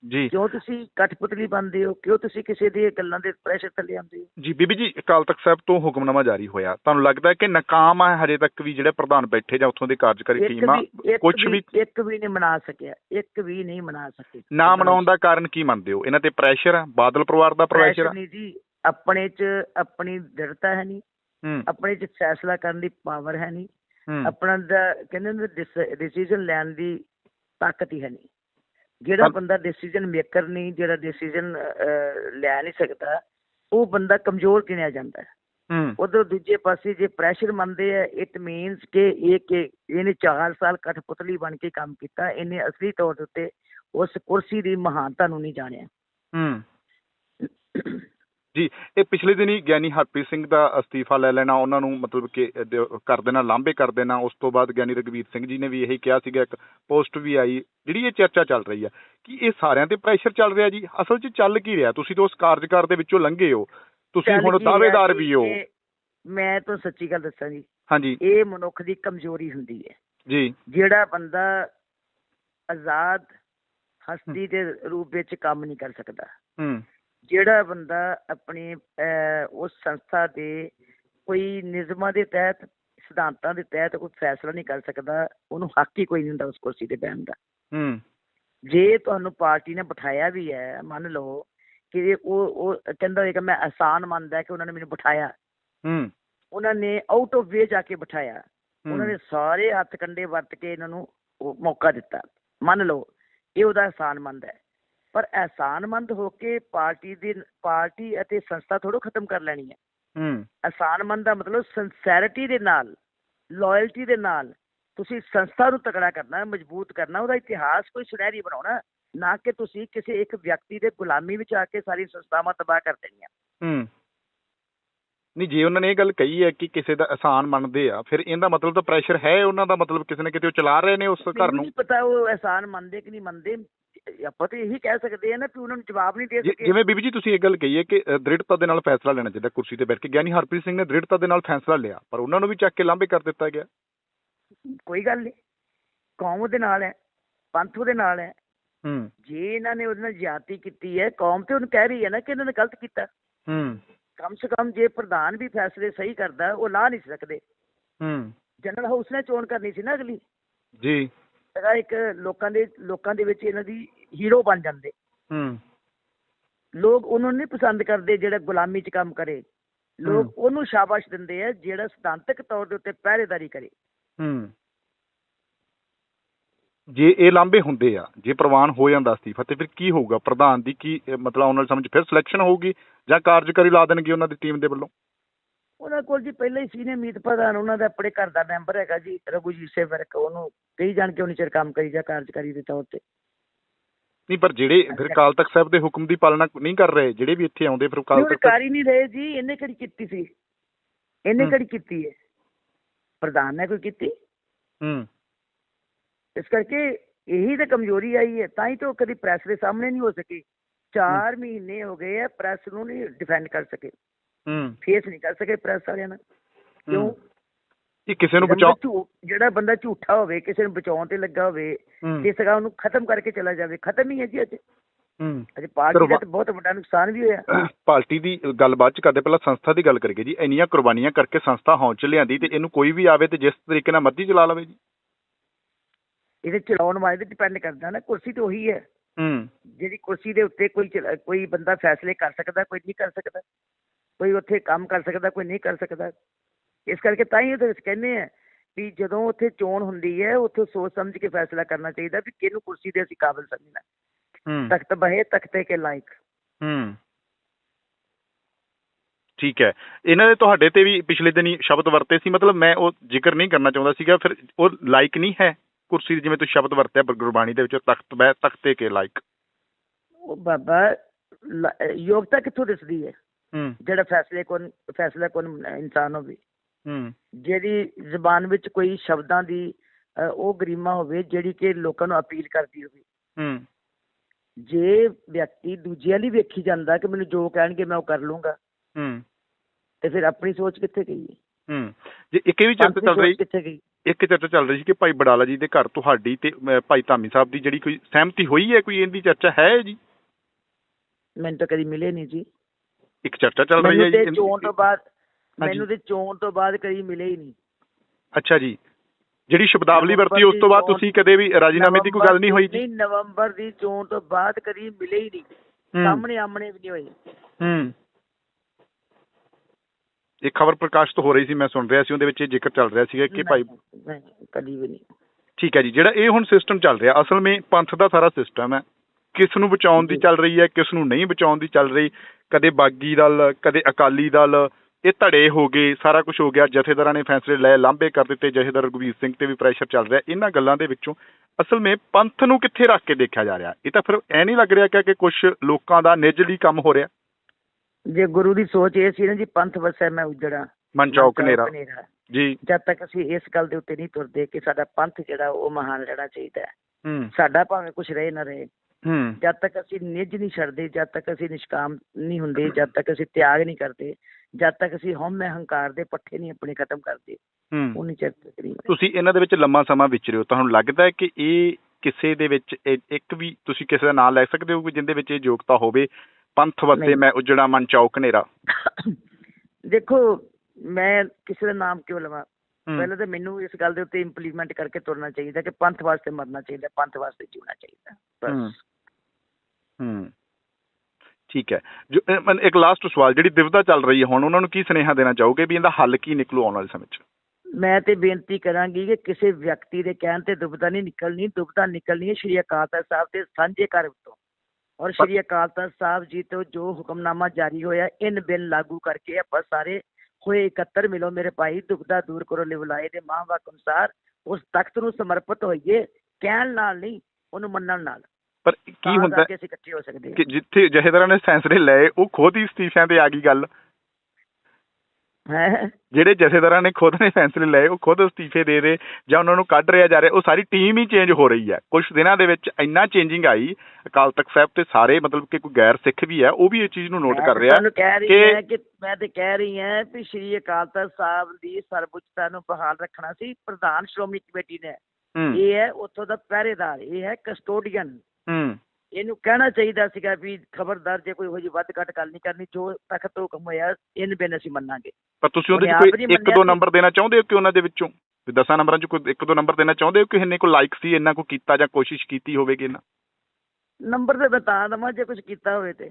ਜੀ। ਕਿਉਂ ਤੁਸੀਂ ਕਠਪੁਤਲੀ ਬਣਦੇ ਹੋ? ਕਿਉਂ ਤੁਸੀਂ ਕਿਸੇ ਦੀ ਗੱਲਾਂ ਦੇ ਪ੍ਰੈਸ਼ਰ ਥੱਲੇ ਆਉਂਦੇ ਹੋ? ਜੀ ਬੀਬੀ ਜੀ ਅਕਾਲ ਤਖਤ ਸਾਹਿਬ ਤੋਂ ਹੁਕਮਨਾਮਾ ਜਾਰੀ ਹੋਇਆ। ਤੁਹਾਨੂੰ ਲੱਗਦਾ ਹੈ ਕਿ ਨਾਕਾਮ ਹੈ ਹਜੇ ਤੱਕ ਵੀ ਜਿਹੜੇ ਪ੍ਰਧਾਨ ਬੈਠੇ ਜਾਂ ਉੱਥੋਂ ਦੇ ਕਾਰਜਕਾਰੀ ਟੀਮ ਕੁਝ ਵੀ ਇੱਕ ਵੀ ਨਹੀਂ ਮਨਾ ਸਕਿਆ। ਇੱਕ ਵੀ ਨਹੀਂ ਮਨਾ ਸਕੇ ਨਾ ਮਨਾਉਣ ਦਾ ਕਾਰਨ ਕੀ ਮੰਨਦੇ ਹੋ? ਇਹਨਾਂ ਤੇ ਪ੍ਰੈਸ਼ਰ ਆ? ਬਾਦਲ ਪਰਿਵਾਰ ਦਾ ਪ੍ਰੈਸ਼ਰ ਨਹੀਂ ਜੀ। ਆਪਣੇ 'ਚ ਆਪਣੀ ਦ੍ਰਿੜਤਾ ਹੈ ਨਹੀਂ। ਹੂੰ। ਆਪਣੇ 'ਚ ਫੈਸਲਾ ਕਰਨ ਦੀ ਪਾਵਰ ਹੈ ਨਹੀਂ। ਹੂੰ। ਆਪਣਾ ਦਾ ਕਹਿੰਦੇ ਨੇ ਡਿਸੀਜਨ ਲੈਣ ਦੀ ਤਾਕਤ ਹੀ ਹੈ ਨਹੀਂ। ਜਿਹੜਾ ਹਾਂ। ਬੰਦਾ ਡਿਸੀਜਨ ਮੇਕਰ ਨਹੀਂ ਜਿਹੜਾ ਡਿਸੀਜਨ ਲੈ ਨਹੀਂ ਸਕਦਾ ਉਹ ਬੰਦਾ ਕਮਜ਼ੋਰ ਗਿਣਿਆ ਜਾਂਦਾ ਹੈ। ਹੂੰ। ਉਧਰ ਦੂਜੇ ਪਾਸੇ ਜੇ ਪ੍ਰੈਸ਼ਰ ਮੰਨਦੇ ਆ ਇਟ ਮੀਨਸ ਕਿ ਇਹ ਕਿ ਇਹਨੇ 4 ਸਾਲ ਕਠਪੁਤਲੀ ਬਣ ਕੇ ਕੰਮ ਕੀਤਾ ਇਹਨੇ ਅਸਲੀ ਤੌਰ ਉੱਤੇ ਉਸ ਕੁਰਸੀ ਦੀ ਮਹਾਨਤਾ ਨੂੰ ਨਹੀਂ ਜਾਣਿਆ। ਹੂੰ। ਜੀ ਇਹ ਪਿਛਲੇ ਦਿਨੀ ਗਿਆਨੀ ਹਰਪ੍ਰੀਤ ਸਿੰਘ ਦਾ ਅਸਤੀਫਾ ਲੈ ਲੈਣਾ ਉਹਨਾਂ ਨੂੰ ਮਤਲਬ ਕਿ ਕਰ ਦੇਣਾ ਲਾਂਭੇ ਕਰ ਦੇਣਾ ਉਸ ਤੋਂ ਬਾਅਦ ਗਿਆਨੀ ਰਗਵੀਰ ਸਿੰਘ ਜੀ ਨੇ ਵੀ ਇਹੀ ਕਿਹਾ ਸੀਗਾ ਇੱਕ ਪੋਸਟ ਵੀ ਆਈ ਜਿਹੜੀ ਇਹ ਚਰਚਾ ਚੱਲ ਰਹੀ ਆ ਕਿ ਇਹ ਸਾਰਿਆਂ ਤੇ ਪ੍ਰੈਸ਼ਰ ਚੱਲ ਰਿਹਾ ਜੀ ਅਸਲ 'ਚ ਚੱਲ ਕੀ ਰਿਹਾ ਤੁਸੀਂ ਤਾਂ ਉਸ ਕਾਰਜਕਾਰ ਦੇ ਵਿੱਚੋਂ ਲੰਘੇ ਹੋ ਤੁਸੀਂ ਚੱਲ ਹੁਣ ਕੀ ਦਾਅਵੇਦਾਰ ਵੀ ਹੋ। ਮੈਂ ਤਾਂ ਸੱਚੀ ਗੱਲ ਦੱਸਾਂ ਜੀ ਹਾਂਜੀ। ਇਹ ਮਨੁੱਖ ਦੀ ਕਮਜ਼ੋਰੀ ਹੁੰਦੀ ਹੈ। ਜੀ। ਜਿਹੜਾ ਬੰਦਾ ਆਜ਼ਾਦ ਹਸਤੀ ਦੇ ਰੂਪ ਵਿੱਚ ਕੰਮ ਨਹੀਂ ਕਰ ਸਕਦਾ। ਹੂੰ। ਜਿਹੜਾ ਬੰਦਾ ਆਪਣੀ ਅਹ, ਉਸ ਸੰਸਥਾ ਦੇ ਕੋਈ ਨਿਯਮਾਂ ਦੇ ਤਹਿਤ ਸਿਧਾਂਤਾਂ ਦੇ ਤਹਿਤ ਕੋਈ ਫੈਸਲਾ ਨਹੀਂ ਕਰ ਸਕਦਾ ਉਹਨੂੰ ਹੱਕ ਹੀ ਕੋਈ ਨਹੀਂ ਹੁੰਦਾ ਉਸ ਕੁਰਸੀ ਤੇ ਬਹਿਣ ਦਾ। ਹੂੰ। ਜੇ ਤੁਹਾਨੂੰ ਪਾਰਟੀ ਨੇ ਬਿਠਾਇਆ ਵੀ ਹੈ ਮੰਨ ਲਓ ਕਿ ਉਹ ਉਹ ਕਹਿੰਦਾ ਹੋਏਗਾ ਮੈਂ ਆਸਾਨ ਮੰਨਦਾ ਕਿ ਉਹਨਾਂ ਨੇ ਮੈਨੂੰ ਬਿਠਾਇਆ। ਹੂੰ। ਉਹਨਾਂ ਨੇ ਆਊਟ ਆਫ ਵੇ ਜਾ ਕੇ ਬਿਠਾਇਆ। ਉਹਨਾਂ ਨੇ ਸਾਰੇ ਹੱਥ ਕੰਡੇ ਵਰਤ ਕੇ ਇਹਨਾਂ ਨੂੰ ਉਹ ਮੌਕਾ ਦਿੱਤਾ। ਮੰਨ ਲਓ ਇਹ ਉਹਦਾ ਅਹਿਸਾਨਮੰਦ ਹੈ। ਪਰ ਅਹਿਸਾਨਮੰਦ ਹੋ ਕੇ ਪਾਰਟੀ ਦੀ ਪਾਰਟੀ ਅਤੇ ਸੰਸਥਾ ਥੋੜੋ ਖਤਮ ਕਰ ਲੈਣੀ ਹੈ। ਹੂੰ। ਅਹਿਸਾਨਮੰਦ ਦਾ ਮਤਲਬ ਸਿੰਸੈਰਿਟੀ ਦੇ ਨਾਲ ਲਾਇਲਟੀ ਦੇ ਨਾਲ ਤੁਸੀਂ ਸੰਸਥਾ ਨੂੰ ਤਕੜਾ ਕਰਨਾ ਮਜ਼ਬੂਤ ਕਰਨਾ ਉਹਦਾ ਇਤਿਹਾਸ ਕੋਈ ਸੁਨਹਿਰੀ ਬਣਾਉਣਾ ਨਾ ਕਿ ਤੁਸੀਂ ਕਿਸੇ ਇੱਕ ਵਿਅਕਤੀ ਦੇ ਗੁਲਾਮੀ ਵਿੱਚ ਆ ਕੇ ਸਾਰੀ ਸੰਸਥਾਵਾਂ ਤਬਾਹ ਕਰ ਦੇਣੀਆਂ। ਹੂੰ। ਨਹੀਂ ਜੇ ਉਹਨਾਂ ਨੇ ਇਹ ਗੱਲ ਕਹੀ ਹੈ ਕਿ ਕਿਸੇ ਦਾ ਆਸਾਨ ਮੰਨਦੇ ਆ ਫਿਰ ਇਹਦਾ ਮਤਲਬ ਤਾਂ ਪ੍ਰੈਸ਼ਰ ਹੈ ਉਹਨਾਂ ਦਾ ਮਤਲਬ ਕਿਸੇ ਨਾ ਕਿਤੇ ਉਹ ਚਲਾ ਰਹੇ ਨੇ ਉਸ ਘਰ ਨੂੰ। ਨਹੀਂ ਪਤਾ ਉਹ ਅਹਿਸਾਨ ਮੰਨਦੇ ਕਿ ਨਹੀਂ ਮੰਨਦੇ। ਆਪਾਂ ਤਾਂ ਇਹੀ ਕਹਿ ਸਕਦੇ ਆ ਨਾ ਕਿ ਉਹਨਾਂ ਨੂੰ ਜਵਾਬ ਨਹੀਂ ਦੇ ਸਕੇ ਜਿਵੇਂ ਬੀਬੀ ਜੀ ਤੁਸੀਂ ਇਹ ਗੱਲ ਕਹੀ ਹੈ ਕਿ ਦ੍ਰਿੜਤਾ ਦੇ ਨਾਲ ਫੈਸਲਾ ਲੈਣਾ ਚਾਹੀਦਾ ਕੁਰਸੀ ਤੇ ਬੈਠ ਕੇ। ਗਿਆਨੀ ਹਰਪ੍ਰੀਤ ਸਿੰਘ ਨੇ ਦ੍ਰਿੜਤਾ ਦੇ ਨਾਲ ਫੈਸਲਾ ਲਿਆ ਪਰ ਉਹਨਾਂ ਨੂੰ ਵੀ ਚੱਕ ਕੇ ਲਾਂਭੇ ਕਰ ਦਿੱਤਾ ਗਿਆ। ਕੋਈ ਗੱਲ ਨਹੀਂ। ਕੌਮ ਉਹਦੇ ਨਾਲ ਹੈ ਪੰਥ ਉਹਦੇ ਨਾਲ ਹੈ। ਹੂੰ। ਜੇ ਇਹਨਾਂ ਨੇ ਉਹਦੇ ਨਾਲ ਜ਼ਿਆਦਤੀ ਕੀਤੀ ਹੈ ਕੌਮ ਤੇ ਉਹਨੂੰ ਕਹਿ ਰਹੀ ਹੈ ਨਾ ਕਿ ਇਹਨਾਂ ਨੇ ਗਲਤ ਕੀਤਾ। ਹੂੰ। ਕਮ ਸੇ ਕਮ ਜੇ ਪ੍ਰਧਾਨ ਵੀ ਫੈਸਲੇ ਸਹੀ ਕਰਦਾ ਉਹ ਲਾ ਨਹੀਂ ਸਕਦੇ। ਹੂੰ। ਜਨਰਲ ਹਾਊਸ ਨੇ ਚੋਣ ਕਰਨੀ ਸੀ ਨਾ ਅਗਲੀ। ਜੀ। ਇਹਦਾ ਇੱਕ ਲੋਕਾਂ ਦੇ ਲੋਕਾਂ ਦੇ ਵਿੱਚ ਇਹਨਾਂ ਦੀ ਹੀਰੋ ਬਣ ਜਾਂਦੇ। ਹੂੰ। ਲੋਕ ਉਹਨੂੰ ਨਹੀਂ ਪਸੰਦ ਕਰਦੇ ਜਿਹੜਾ ਗੁਲਾਮੀ 'ਚ ਕੰਮ ਕਰੇ। ਲੋਕ। ਉਹਨੂੰ ਸ਼ਾਬਾਸ਼ ਦਿੰਦੇ ਆ ਜਿਹੜਾ ਸਿਧਾਂਤਕ ਤੌਰ ਦੇ ਉੱਤੇ ਪਹਿਰੇਦਾਰੀ ਕਰੇ। ਹੂੰ। ਜੇ ਇਹ ਲਾਂਭੇ ਹੁੰਦੇ ਆ ਜੇ ਪ੍ਰਵਾਨ ਹੋ ਜਾਂਦਾ ਅਸਤੀਫਾ ਤੇ ਫਿਰ ਕੀ ਹੋਊਗਾ? ਪ੍ਰਧਾਨ ਦੀ ਕੀ ਮਤਲਬ ਆਉਣ ਵਾਲੇ ਸਮੇਂ 'ਚ ਫਿਰ ਸਿਲੈਕਸ਼ਨ ਹੋਊਗੀ ਜਾਂ ਕਾਰਜਕਾਰੀ ਲਾ ਦੇਣਗੇ ਉਹਨਾਂ ਦੀ ਟੀਮ ਦੇ ਵੱਲੋਂ? ਉਹਨਾਂ ਕੋਲ ਜੀ ਪਹਿਲਾਂ ਹੀ ਸੀਨੀਅਰ ਮੀਤ ਪ੍ਰਧਾਨ ਉਹਨਾਂ ਦਾ ਆਪਣੇ ਘਰ ਦਾ ਮੈਂਬਰ ਹੈਗਾ ਜੀ ਰਘੁਜੀਤ ਸਿੰਘ ਵਰਕ ਉਹਨੂੰ ਕਈ ਜਾਣ ਕੇ ਉਨੀ ਚਿਰ ਕੰਮ ਕਰੀ ਜਾ ਕਾਰਜਕਾਰੀ ਦੇ ਤੌਰ ਤੇ। ਨਹੀਂ ਪਰ ਜਿਹੜੇ ਫਿਰ ਅਕਾਲ ਤਖਤ ਸਾਹਿਬ ਦੇ ਹੁਕਮ ਦੀ ਪਾਲਣਾ ਨਹੀਂ ਕਰ ਰਹੇ ਜਿਹੜੇ ਵੀ ਇੱਥੇ ਆਉਂਦੇ ਫਿਰ ਉਹ ਤਖਤ ਕਰ ਹੀ ਨਹੀਂ ਰਹੇ ਜੀ ਇਹਨੇ ਕਿਹੜੀ ਕੀਤੀ ਸੀ? ਇਹਨੇ। ਕਿਹੜੀ ਕੀਤੀ ਹੈ? ਪ੍ਰਧਾਨ ਨੇ ਕੋਈ ਕੀਤੀ? ਹੂੰ। ਇਸ ਕਰਕੇ ਇਹੀ ਤਾਂ ਕਮਜ਼ੋਰੀ ਆਈ ਹੈ ਤਾਂ ਹੀ ਤਾਂ ਕਦੀ ਪ੍ਰੈਸ ਦੇ ਸਾਹਮਣੇ ਨਹੀਂ ਹੋ ਸਕੀ। 4 ਮਹੀਨੇ ਹੋ ਗਏ ਆ ਪ੍ਰੈਸ ਨੂੰ ਨਹੀਂ ਡਿਫੈਂਡ ਕਰ ਸਕੇ। ਹੂੰ। ਫੇਸ ਨਹੀਂ ਕਰ ਸਕੇ ਪ੍ਰੈਸ ਵਾਲਿਆਂ ਨਾਲ। ਕਿਉਂ? ਹੂੰ। ਇਹ ਕਿਸੇ ਨੂੰ ਝੂ- ਜਿਹੜਾ ਬੰਦਾ ਝੂਠਾ ਹੋਵੇ ਕਿਸੇ ਨੂੰ ਬਚਾਉਣ ਤੇ ਲੱਗਾ ਹੋਵੇ ਕਿਸੇ ਦਾ ਉਹਨੂੰ ਖਤਮ ਕਰਕੇ ਚਲਾ ਜਾਵੇ। ਖਤਮ ਹੀ ਹੈ ਜੀ ਅੱਜ। ਹੂੰ। ਅੱਜ ਪਾਰਟੀ ਦਾ ਤਾਂ ਬਹੁਤ ਵੱਡਾ ਨੁਕਸਾਨ ਵੀ ਹੋਇਆ। ਪਾਰਟੀ ਦੀ ਗੱਲ ਬਾਅਦ ਚ ਕਰਦੇ ਪਹਿਲਾਂ ਸੰਸਥਾ ਦੀ ਗੱਲ ਕਰੀਏ ਜੀ। ਇੰਨੀਆਂ ਕੁਰਬਾਨੀਆਂ ਕਰਕੇ ਸੰਸਥਾ ਹੌਂਚ ਲਿਆਂਦੀ ਤੇ ਇਹਨੂੰ ਕੋਈ ਵੀ ਆਵੇ ਤੇ ਜਿਸ ਤਰੀਕੇ ਨਾਲ ਮਰਜ਼ੀ ਚਲਾ ਲਵੇ ਜੀ। ਇਹਦੇ ਚਲਾਉਣ ਵਾਲੇ ਤੇ ਡਿਪੈਂਡ ਕਰਦਾ ਨਾ। ਕੁਰਸੀ ਤੇ ਉਹੀ ਹੈ। ਹੂੰ। ਜਿਹੜੀ ਕੁਰਸੀ ਦੇ ਉੱਤੇ ਕੋਈ ਕੋਈ ਬੰਦਾ ਫੈਸਲੇ ਕਰ ਸਕਦਾ ਕੋਈ ਨਹੀਂ ਕਰ ਸਕਦਾ। ਕੋਈ ਉੱਥੇ ਕੰਮ ਕਰ ਸਕਦਾ ਕੋਈ ਨਹੀਂ ਕਰ ਸਕਦਾ। ਇਸ ਕਰਕੇ ਤਾਂ ਹੀ ਉਹਦੇ ਵਿੱਚ ਕਹਿੰਦੇ ਆ ਵੀ ਜਦੋਂ ਉੱਥੇ ਚੋਣ ਹੁੰਦੀ ਹੈ ਉੱਥੇ ਸੋਚ ਸਮਝ ਕੇ ਫੈਸਲਾ ਕਰਨਾ ਚਾਹੀਦਾ ਵੀ ਕਿਹਨੂੰ ਕੁਰਸੀ ਦੇ ਅਸੀਂ ਕਾਬਿਲ ਸਮਝਣਾ। ਹੂੰ। ਤਖਤ ਬਹੇ ਤਖਤੇ ਕੇ ਲਾਇਕ। ਹੂੰ। ਠੀਕ ਹੈ। ਇਹਨਾਂ ਦੇ ਤੁਹਾਡੇ ਤੇ ਵੀ ਪਿਛਲੇ ਦਿਨੀ ਸ਼ਬਦ ਵਰਤੇ ਸੀ ਮਤਲਬ ਮੈਂ ਉਹ ਜ਼ਿਕਰ ਨਹੀਂ ਕਰਨਾ ਚਾਹੁੰਦਾ ਸੀਗਾ ਫਿਰ ਉਹ ਲਾਇਕ ਨਹੀਂ ਹੈ ਕੁਰਸੀ ਦੀ ਜਿਵੇਂ ਤੁਸੀਂ ਸ਼ਬਦ ਵਰਤਿਆ ਗੁਰਬਾਣੀ ਦੇ ਵਿੱਚ ਤਖਤ ਬੈ ਤਖਤੇ ਕੇ ਲਾਇਕ। ਉਹ ਬਾਬਾ ਯੋਗਤਾ ਕਿੱਥੋਂ ਦਿਸਦੀ ਹੈ? ਜਿਹੜਾ ਫੈਸਲੇ ਕੋਨ ਫੈਸਲਾ ਕੋਨ ਇਨਸਾਨ ਹੋਵੇ। ਜਿਹੜੀ ਜ਼ਬਾਨ ਵਿੱਚ ਕੋਈ ਸ਼ਬਦਾਂ ਦੀ ਉਹ ਗਰੀਮਾ ਹੋਵੇ ਜਿਹੜੀ ਕਿ ਲੋਕਾਂ ਨੂੰ ਅਪੀਲ ਕਰਦੀ ਹੋਵੇ। ਹੂੰ। ਜੇ ਵਿਅਕਤੀ ਦੂਜਿਆਂ ਲਈ ਵੇਖੀ ਜਾਂਦਾ ਕਿ ਮੈਨੂੰ ਜੋ ਕਹਿਣਗੇ ਮੈਂ ਉਹ ਕਰ ਲੂੰਗਾ ਹੂੰ। ਤੇ ਫਿਰ ਆਪਣੀ ਸੋਚ ਕਿੱਥੇ ਗਈ ਹੈ। ਜੇ ਇੱਕ ਵੀ ਚਰਚਾ ਚੱਲ ਰਹੀ ਕਿੱਥੇ ਗਈ? ਇੱਕ ਚਰਚਾ ਚੱਲ ਰਹੀ ਸੀ ਕਿ ਭਾਈ ਬਡਾਲਾ ਜੀ ਦੇ ਘਰ ਤੁਹਾਡੀ ਤੇ ਭਾਈ ਧਾਮੀ ਸਾਹਿਬ ਦੀ ਜਿਹੜੀ ਕੋਈ ਸਹਿਮਤੀ ਹੋਈ ਹੈ ਕੋਈ ਇਹਦੀ ਚਰਚਾ ਹੈ ਜੀ? ਮੈਨੂੰ ਤਾਂ ਕਦੀ ਮਿਲੇ ਨਹੀਂ ਜੀ। ਇੱਕ ਚਰਚਾ ਚੱਲ ਰਹੀ ਹੈ ਜੀ ਚੋਣ ਤੋਂ ਬਾਅਦ। ਮੈਨੂੰ ਤੇ ਚੋਣ ਤੋਂ ਬਾਅਦ ਕਦੀ ਮਿਲੇ ਹੀ ਨਹੀਂ। ਅੱਛਾ ਜੀ। ਜਿਹੜੀ ਸ਼ਬਦਾਵਲੀ ਵਰਤੀ ਉਸ ਤੋਂ ਬਾਅਦ ਤੁਸੀਂ ਕਦੇ ਵੀ ਰਾਜੀਨਾਮੇ ਦੀ ਕੋਈ ਗੱਲ ਨਹੀਂ ਹੋਈ ਜੀ? ਨਹੀਂ ਨਵੰਬਰ ਦੀ ਚੋਣ ਤੋਂ ਬਾਅਦ ਕਦੀ ਮਿਲੇ ਹੀ ਨਹੀਂ। ਸਾਹਮਣੇ ਆਮਣੇ ਵੀ ਨਹੀਂ ਹੋਏ। ਹੂੰ। ਇਹ ਖਬਰ ਪ੍ਰਕਾਸ਼ਿਤ ਹੋ ਰਹੀ ਸੀ ਮੈਂ ਸੁਣ ਰਿਹਾ ਸੀ ਉਹਦੇ ਵਿੱਚ ਇਹ ਜ਼ਿਕਰ ਚੱਲ ਰਿਹਾ ਸੀਗਾ ਕਿ ਭਾਈ ਕਦੀ ਵੀ ਨਹੀਂ। ਠੀਕ ਹੈ ਜੀ ਜਿਹੜਾ ਇਹ ਹੁਣ ਸਿਸਟਮ ਚੱਲ ਰਿਹਾ ਅਸਲ ਵਿੱਚ ਪੰਥ ਦਾ ਸਾਰਾ ਸਿਸਟਮ ਹੈ। ਕਿਸ ਨੂੰ ਬਚਾਉਣ ਦੀ। ਚੱਲ ਰਹੀ ਹੈ ਕਿਸ ਨੂੰ ਨਹੀਂ ਬਚਾਉਣ ਦੀ ਚੱਲ ਰਹੀ। ਕਦੇ ਬਾਗੀ ਦਲ ਕਦੇ ਅਕਾਲੀ ਦਲ ਇਹ ਧੜੇ ਹੋ ਗਏ ਸਾਰਾ ਕੁਝ ਹੋ ਗਿਆ ਜਥੇਦਾਰਾਂ ਨੇ ਫੈਸਲੇ ਲਏ ਲਾਂਭੇ ਕਰ ਦਿੱਤੇ ਜਥੇਦਾਰ ਰਘੁਵੀਰ ਸਿੰਘ ਤੇ ਵੀ ਪ੍ਰੈਸ਼ਰ ਚੱਲ ਰਿਹਾ। ਇਹਨਾਂ ਗੱਲਾਂ ਦੇ ਵਿੱਚੋਂ ਅਸਲ ਵਿੱਚ ਪੰਥ ਨੂੰ ਕਿੱਥੇ ਰੱਖ ਕੇ ਦੇਖਿਆ ਜਾ ਰਿਹਾ? ਇਹ ਤਾਂ ਫਿਰ ਐ ਨਹੀਂ ਲੱਗ ਰਿਹਾ ਕਿ ਕੁਝ ਲੋਕਾਂ ਦਾ ਨਿੱਜਲੀ ਕੰਮ ਹੋ ਰਿਹਾ? ਜੇ ਗੁਰੂ ਦੀ ਸੋਚ ਇਹ ਸੀ ਨਾ ਜੀ ਪੰਥ ਵਸੈ ਮੈਂ ਉਜੜਾ ਮਨ ਚੌਕ ਹਨੇਰਾ। ਜੀ। ਜਦ ਤੱਕ ਅਸੀਂ ਇਸ ਗੱਲ ਦੇ ਉੱਤੇ ਨਹੀਂ ਤੁਰਦੇ ਕਿ ਸਾਡਾ ਪੰਥ ਜਿਹੜਾ ਉਹ ਮਹਾਨ ਰਹਿਣਾ ਚਾਹੀਦਾ ਹੈ। ਸਾਡਾ ਭਾਵੇਂ ਕੁਝ ਰਹੇ ਨਾ ਰਹੇ। ਜਦ ਤੱਕ ਅਸੀਂ ਨਿੱਜ ਨਹੀਂ ਛੱਡਦੇ ਜਦ ਤੱਕ ਅਸੀਂ ਨਿਸ਼ਕਾਮ ਨਹੀਂ ਹੁੰਦੇ ਜਦ ਤੱਕ ਅਸੀਂ ਤਿਆਗ ਨਹੀਂ ਕਰਦੇ ਜਦ ਤੱਕ ਅਸੀਂ ਹਉਮੈ ਹੰਕਾਰ ਦੇ ਪੱਠੇ ਨਹੀਂ ਆਪਣੇ ਖਤਮ ਕਰਦੇ ਹੂੰ। ਉਨੀ ਚਿਰ ਤੱਕ ਨਹੀਂ ਤੁਸੀਂ ਇਹਨਾਂ ਦੇ ਵਿੱਚ ਲੰਮਾ ਸਮਾਂ ਵਿਚਰੇ ਹੋ। ਤੁਹਾਨੂੰ ਲੱਗਦਾ ਹੈ ਕਿ ਇਹ ਕਿਸੇ ਦੇ ਵਿੱਚ ਇੱਕ ਵੀ ਤੁਸੀਂ ਕਿਸੇ ਦਾ ਨਾਮ ਲੈ ਸਕਦੇ ਹੋ ਕਿ ਜਿੰਦੇ ਵਿੱਚ ਇਹ ਯੋਗਤਾ ਹੋਵੇ? ਪੰਥ ਵਸੇ। ਮੈਂ ਉਜੜਾ ਮਨ ਚੌਕ ਹਨੇਰਾ ਦੇਖੋ ਮੈਂ ਕਿਸੇ ਦਾ ਨਾਮ ਕਿਉਂ ਲਵਾਂ? ਪਹਿਲਾਂ ਤਾਂ ਮੈਨੂੰ ਇਸ ਗੱਲ ਦੇ ਉੱਤੇ ਇੰਪਲੀਮੈਂਟ ਕਰਕੇ ਤੁਰਨਾ ਚਾਹੀਦਾ ਕਿ ਪੰਥ ਵਾਸਤੇ ਮਰਨਾ ਚਾਹੀਦਾ ਪੰਥ ਵਾਸਤੇ ਜਿਉਣਾ ਚਾਹੀਦਾ। ਬਸ। ਠੀਕ ਹੈ। ਜੋ ਮਨ- ਇੱਕ ਲਾਸਟ ਸਵਾਲ ਜਿਹੜੀ ਦਿਵਦਾ ਚੱਲ ਰਹੀ ਹੈ ਹੁਣ ਉਹਨਾਂ ਨੂੰ ਕੀ ਸੁਨੇਹਾ ਦੇਣਾ ਚਾਹੋਗੇ ਵੀ ਇਹਦਾ ਹੱਲ ਕੀ ਨਿਕਲੂ ਆਉਣ ਵਾਲੇ ਸਮੇਂ 'ਚ? ਮੈਂ ਤੇ ਬੇਨਤੀ ਕਰਾਂਗੀ ਕਿ ਕਿਸੇ ਵਿਅਕਤੀ ਦੇ ਕਹਿਣ ਤੇ ਦੁਬਦਾ ਨਹੀਂ ਨਿਕਲਣੀ ਦੁਬਦਾ ਨਿਕਲਣੀ ਹੈ ਸ਼੍ਰੀ ਅਕਾਲ ਤਖਤ ਸਾਹਿਬ ਦੇ ਸਾਂਝੇ ਘਰ ਤੋਂ ਔਰ ਸ਼੍ਰੀ ਅਕਾਲ ਤਖਤ ਸਾਹਿਬ ਜੀ ਤੋਂ ਜੋ ਹੁਕਮਨਾਮਾ ਜਾਰੀ ਹੋਇਆ ਇਨ ਬਿਨ ਲਾਗੂ ਕਰਕੇ ਆਪਾਂ ਸਾਰੇ ਹੋਏ ਇਕੱਤਰ ਮਿਲੋ ਮੇਰੇ ਭਾਈ ਦੁਬਦਾ ਦੂਰ ਕਰੋ ਲਿਵਲਾਏ ਦੇ ਮਹਾਂਵਾਕ ਅਨੁਸਾਰ ਉਸ ਤਖਤ ਨੂੰ ਸਮਰਪਿਤ ਹੋਈਏ ਕਹਿਣ ਨਾਲ ਨਹੀਂ ਉਹਨੂੰ ਮੰਨਣ ਨਾਲ। ਪਰ ਕੀ ਹੁੰਦਾ ਕਰਕੇ ਅਸੀਂ ਇਕੱਠੇ ਹੋ ਸਕਦੇ ਕਿ ਜਿੱਥੇ ਜਹੇਦਾਰਾਂ ਨੇ ਫੈਸਲੇ ਲਏ ਉਹ ਖੁਦ ਹੀ ਅਸਤੀਫਿਆਂ ਤੇ ਆ ਗਈ ਗੱਲ। ਜਿਹੜੇ ਜਥੇਦਾਰਾਂ ਨੇ ਖੁਦ ਨੇ ਫੈਸਲੇ ਲਏ ਉਹ ਖੁਦ ਅਸਤੀਫੇ ਦੇ ਦੇ ਜਾਂ ਉਹਨਾਂ ਨੂੰ ਕੱਢ ਰਿਹਾ ਜਾ ਰਿਹਾ ਉਹ ਸਾਰੀ ਟੀਮ ਹੀ ਚੇਂਜ ਹੋ ਰਹੀ ਹੈ। ਕੁਝ ਦਿਨਾਂ ਦੇ ਵਿੱਚ ਇੰਨਾ ਚੇਂਜਿੰਗ ਆਈ ਅਕਾਲ ਤਖਤ ਸਾਹਿਬ ਤੇ ਸਾਰੇ ਮਤਲਬ ਕਿ ਕੋਈ ਗੈਰ ਸਿੱਖ ਵੀ ਹੈ ਉਹ ਵੀ ਇਹ ਚੀਜ਼ ਨੂੰ ਨੋਟ ਕਰ ਰਿਹਾ ਕਿ- ਕਿ ਮੈਂ ਤੇ ਕਹਿ ਰਹੀ ਹਾਂ ਕਿ ਸ਼੍ਰੀ ਅਕਾਲ ਤਖਤ ਸਾਹਿਬ ਦੀ ਸਰਵਉੱਚਤਾ ਨੂੰ ਬਹਾਲ ਰੱਖਣਾ ਸੀ ਪ੍ਰਧਾਨ ਸ਼੍ਰੋਮਣੀ ਕਮੇਟੀ ਨੇ। ਇਹ ਹੈ ਉੱਥੋਂ ਦਾ ਪਹਿਰੇਦਾਰ ਇਹ ਹੈ ਕਸਟੋਡੀਅਨ ਹੂੰ। ਇਹਨੂੰ ਕਹਿਣਾ ਚਾਹੀਦਾ ਸੀਗਾ ਵੀ ਖਬਰਦਾਰ ਜੇ ਕੋਈ ਹੋ ਜੀ ਵੱਧ ਘੱਟ ਗੱਲ ਨਹੀਂ ਕਰਨੀ ਜੋ ਤਖਤ ਤੋਂ ਹੁਕਮ ਹੋਇਆ ਇਹਨ ਬਿਨ ਅਸੀਂ ਮੰਨਾਂਗੇ। ਪਰ ਤੁਸੀਂ ਉਹਦੇ ਚ ਕੋਈ ਇੱਕ ਦੋ ਨੰਬਰ ਦੇਣਾ ਚਾਹੁੰਦੇ ਹੋ ਕਿ ਉਹਨਾਂ ਦੇ ਵਿੱਚੋਂ? ਵੀ 10 ਨੰਬਰਾਂ ਚ ਕੋਈ ਇੱਕ ਦੋ ਨੰਬਰ ਦੇਣਾ ਚਾਹੁੰਦੇ ਹੋ ਕਿ ਇਹਨੇ ਕੋਈ ਲਾਈਕ ਸੀ ਇਹਨਾਂ ਕੋ ਕੀਤਾ ਜਾਂ ਕੋਸ਼ਿਸ਼ ਕੀਤੀ ਹੋਵੇਗੀ ਇਹਨਾਂ? ਨੰਬਰ ਤੇ ਬਤਾ ਦਵਾਂ ਜੇ ਕੁਝ ਕੀਤਾ ਹੋਵੇ ਤੇ।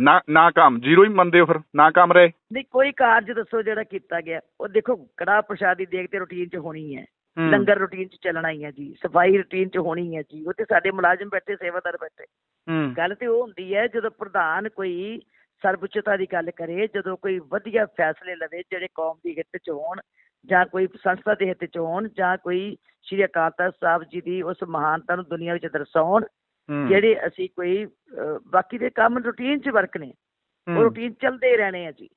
ਨਾ ਨਾਕਾਮ ਜ਼ੀਰੋ ਹੀ ਮੰਨਦੇ ਹੋ ਫਿਰ? ਨਾਕਾਮ ਰਹੇ? ਨਹੀਂ ਕੋਈ ਕਾਰਜ ਦੱਸੋ ਜਿਹੜਾ ਕੀਤਾ ਗਿਆ। ਉਹ ਦੇਖੋ ਕੜਾ ਪ੍ਰਸ਼ਾਦੀ ਦੇਖ ਤੇ ਰੂਟੀਨ 'ਚ ਹੋਣੀ ਹੂੰ, ਲੰਗਰ ਰੂਟੀਨ 'ਚ ਚੱਲਣਾ ਹੀ ਹੈ ਜੀ ਸਫ਼ਾਈ ਰੂਟੀਨ 'ਚ ਹੋਣੀ ਹੈ ਜੀ ਉਹ ਤੇ ਸਾਡੇ ਮੁਲਾਜ਼ਮ ਬੈਠੇ ਸੇਵਾਦਾਰ ਬੈਠੇ। ਗੱਲ ਤੇ ਉਹ ਹੁੰਦੀ ਹੈ ਜਦੋਂ ਪ੍ਰਧਾਨ ਕੋਈ ਸਰਵਉੱਚਤਾ ਦੀ ਗੱਲ ਕਰੇ ਜਦੋਂ ਕੋਈ ਵਧੀਆ ਫੈਸਲੇ ਲਵੇ ਜਿਹੜੇ ਕੌਮ ਦੀ ਹਿੱਤ 'ਚ ਹੋਣ ਜਾਂ ਕੋਈ ਸੰਸਥਾ ਦੇ ਹਿੱਤ 'ਚ ਹੋਣ ਜਾਂ ਕੋਈ ਸ਼੍ਰੀ ਅਕਾਲ ਤਖਤ ਸਾਹਿਬ ਜੀ ਦੀ ਉਸ ਮਹਾਨਤਾ ਨੂੰ ਦੁਨੀਆ ਵਿੱਚ ਦਰਸਾਉਣ ਜਿਹੜੇ ਅਸੀਂ ਕੋਈ ਬਾਕੀ ਦੇ ਕੰਮ ਰੂਟੀਨ 'ਚ ਵਰਕ ਨੇ ਉਹ ਰੂਟੀਨ ਚੱਲਦੇ ਰਹਿਣੇ ਆ ਜੀ।